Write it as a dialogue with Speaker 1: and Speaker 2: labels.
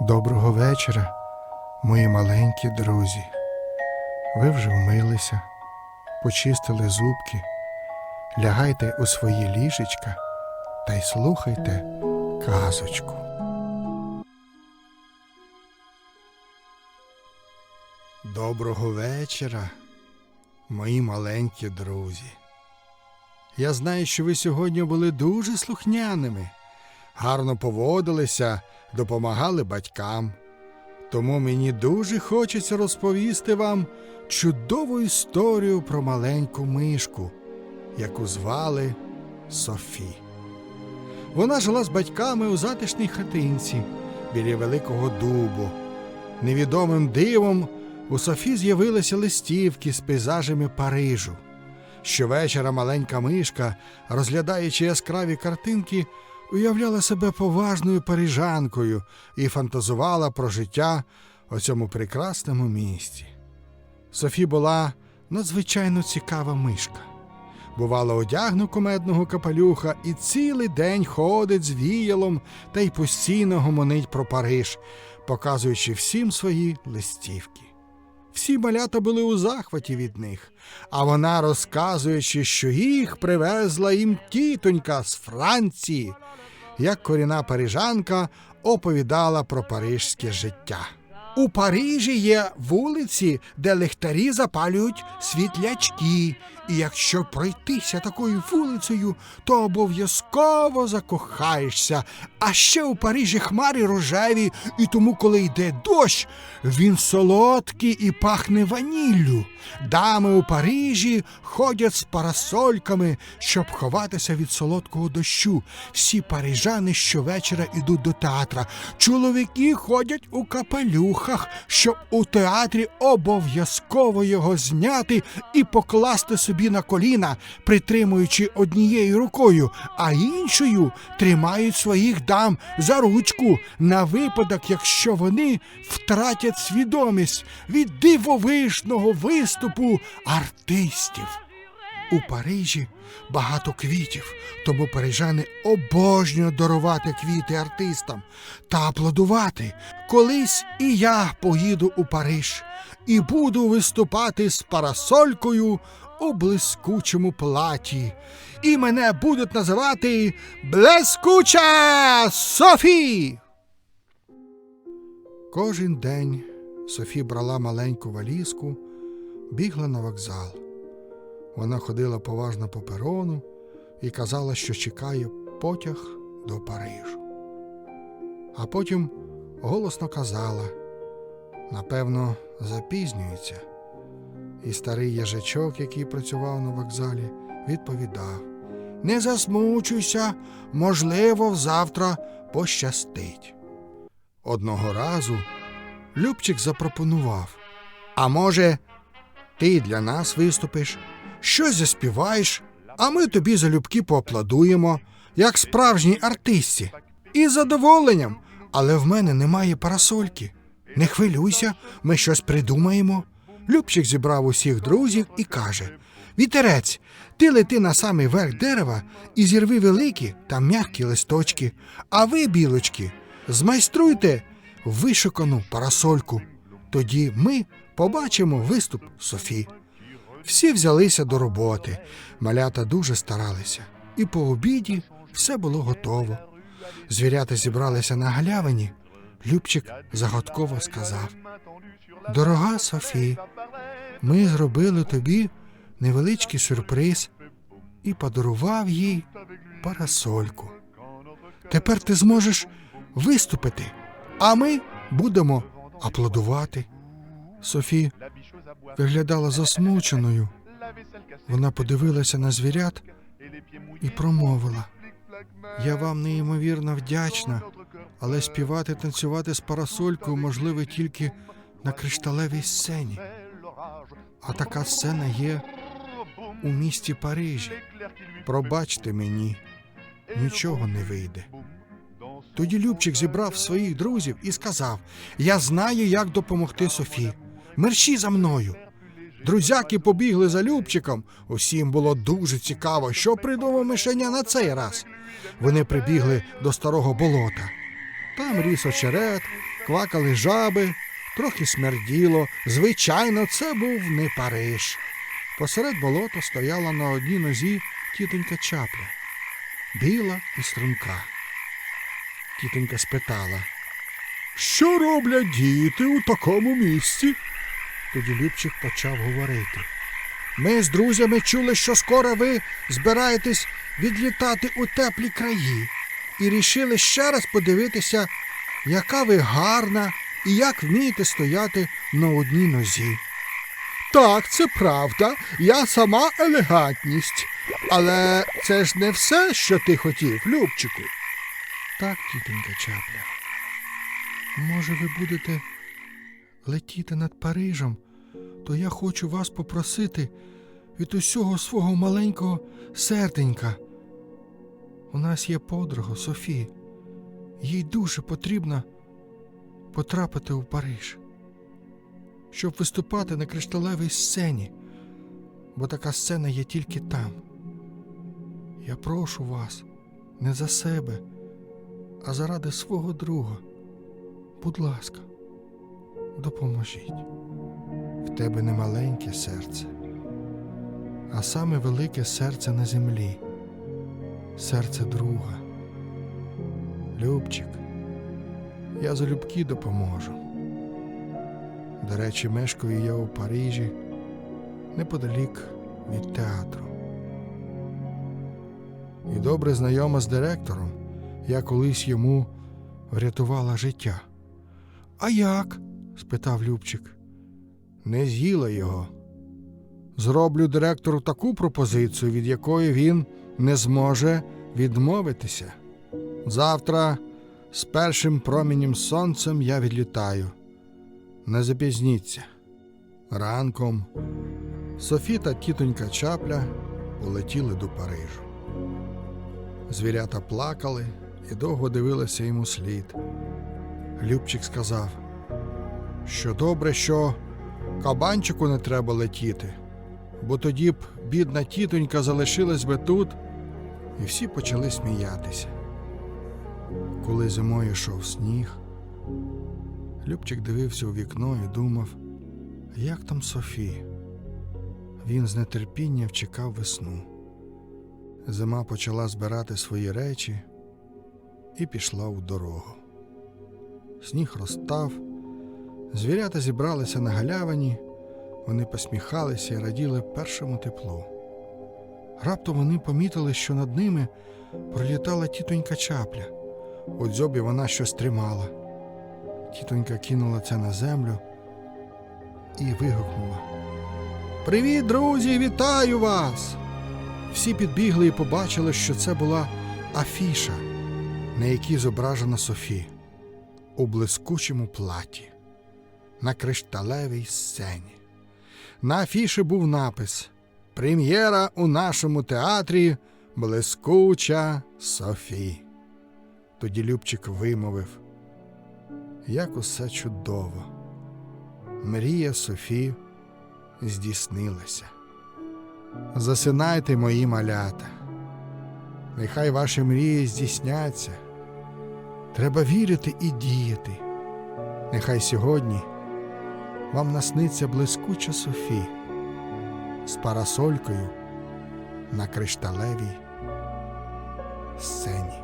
Speaker 1: Доброго вечора, мої маленькі друзі. Ви вже вмилися, почистили зубки, лягайте у свої ліжечка та й слухайте казочку. Доброго вечора, мої маленькі друзі. Я знаю, що ви сьогодні були дуже слухняними, гарно поводилися, допомагали батькам. Тому мені дуже хочеться розповісти вам чудову історію про маленьку мишку, яку звали Софі. Вона жила з батьками у затишній хатинці біля великого дубу. Невідомим дивом у Софі з'явилися листівки з пейзажами Парижу. Щовечора маленька мишка, розглядаючи яскраві картинки, уявляла себе поважною парижанкою і фантазувала про життя у цьому прекрасному місті. Софі була надзвичайно цікава мишка. Бувало, одягне кумедного капелюха і цілий день ходить з віялом та й постійно гомонить про Париж, показуючи всім свої листівки. Всі малята були у захваті від них, а вона, розказуючи, що їх привезла їм тітонька з Франції, як коріна парижанка оповідала про парижське життя. У Парижі є вулиці, де ліхтарі запалюють світлячки, і якщо пройтися такою вулицею, то обов'язково закохаєшся. А ще у Парижі хмари рожеві, і тому, коли йде дощ, він солодкий і пахне ваніллю. Дами у Парижі ходять з парасольками, щоб ховатися від солодкого дощу. Всі парижани щовечора йдуть до театра. Чоловіки ходять у капелюхах, щоб у театрі обов'язково його зняти і покласти собі на коліна, притримуючи однією рукою, а іншою тримають своїх дам за ручку на випадок, якщо вони втратять свідомість від дивовижного виступу артистів. У Парижі багато квітів, тому парижани обожнюють дарувати квіти артистам та аплодувати. Колись і я поїду у Париж і буду виступати з парасолькою у блискучому платі. І мене будуть називати Блискуча Софі. Кожен день Софі брала маленьку валізку, бігла на вокзал. Вона ходила поважно по перону і казала, що чекає потяг до Парижу. А потім голосно казала напевно, запізнюється. І старий їжачок, який працював на вокзалі, відповідав Не засмучуйся, можливо, завтра пощастить. Одного разу Любчик запропонував А може, ти для нас виступиш, щось заспіваєш, а ми тобі залюбки поаплодуємо, як справжній артистці. І задоволенням. Але в мене немає парасольки. Не хвилюйся, ми щось придумаємо. Любчик зібрав усіх друзів і каже: Вітерець, ти лети на самий верх дерева і зірви великі та м'які листочки, а ви, білочки, змайструйте вишукану парасольку. Тоді ми побачимо виступ Софі. Всі взялися до роботи. Малята дуже старалися, і по обіді все було готово. Звірята зібралися на галявині. Любчик загадково сказав: Дорога Софі, ми зробили тобі невеличкий сюрприз і подарував їй парасольку. Тепер ти зможеш виступити, а ми будемо аплодувати. Софі виглядала засмученою. Вона подивилася на звірят і промовила: Я вам неймовірно вдячна, але співати танцювати з парасолькою можливо тільки на кришталевій сцені. А така сцена є у місті Парижі. Пробачте мені, нічого не вийде. Тоді Любчик зібрав своїх друзів і сказав: Я знаю, як допомогти Софі. Мерщі за мною. Друзяки побігли за Любчиком. Усім було дуже цікаво, що придумав мишеня на цей раз. Вони прибігли до старого болота. Там ріс очерет, квакали жаби, трохи смерділо. Звичайно, це був не Париж. Посеред болота стояла на одній нозі тітонька чапля, біла і струнка. Тітонька спитала, що роблять діти у такому місці? Тоді Любчик почав говорити. Ми з друзями чули, що скоро ви збираєтесь відлітати у теплі краї, і рішили ще раз подивитися, яка ви гарна і як вмієте стояти на одній нозі. Так, це правда, я сама елегантність. Але це ж не все, що ти хотів, Любчику. Так, тітонька чапля. Може, ви будете летіти над Парижем, то я хочу вас попросити від усього свого маленького серденька. У нас є подруга Софі. Їй дуже потрібно потрапити у Париж, щоб виступати на кришталевій сцені, бо така сцена є тільки там. Я прошу вас не за себе, а заради свого друга. Будь ласка, допоможіть. В тебе не маленьке серце, а саме велике серце на землі, серце друга. Любчик, я залюбки допоможу. До речі, мешкаю я у Парижі неподалік від театру. І добре знайома з директором, я колись йому врятувала життя. А як? Спитав Любчик. Не з'їла його. Зроблю директору таку пропозицію, від якої він не зможе відмовитися. Завтра з першим промінням сонцем я відлітаю. Не запізніться. Ранком Софі та тітонька чапля полетіли до Парижу. Звірята плакали і довго дивилися йому слід. Любчик сказав, що добре, що кабанчику не треба летіти, бо тоді б бідна тітонька залишилась би тут, і всі почали сміятися. Коли зимою йшов сніг, Любчик дивився у вікно і думав, як там Софі. Він з нетерпінням чекав весну. Зима почала збирати свої речі і пішла у дорогу. Сніг розтав, звірята зібралися на галявині, вони посміхалися і раділи першому теплу. Раптом вони помітили, що над ними пролітала тітонька чапля. У дзьобі вона щось тримала. Тітонька кинула це на землю і вигукнула: Привіт, друзі! Вітаю вас! Всі підбігли і побачили, що це була афіша, на якій зображена Софі у блискучому платі на кришталевій сцені. На афіші був напис Прем'єра у нашому театрі Блискуча Софі. Тоді Любчик вимовив, як усе чудово. Мрія Софі здійснилася. Засинайте, мої малята. Нехай ваші мрії здійсняться. Треба вірити і діяти. Нехай сьогодні вам насниться блискуча Софі з парасолькою на кришталевій сцені.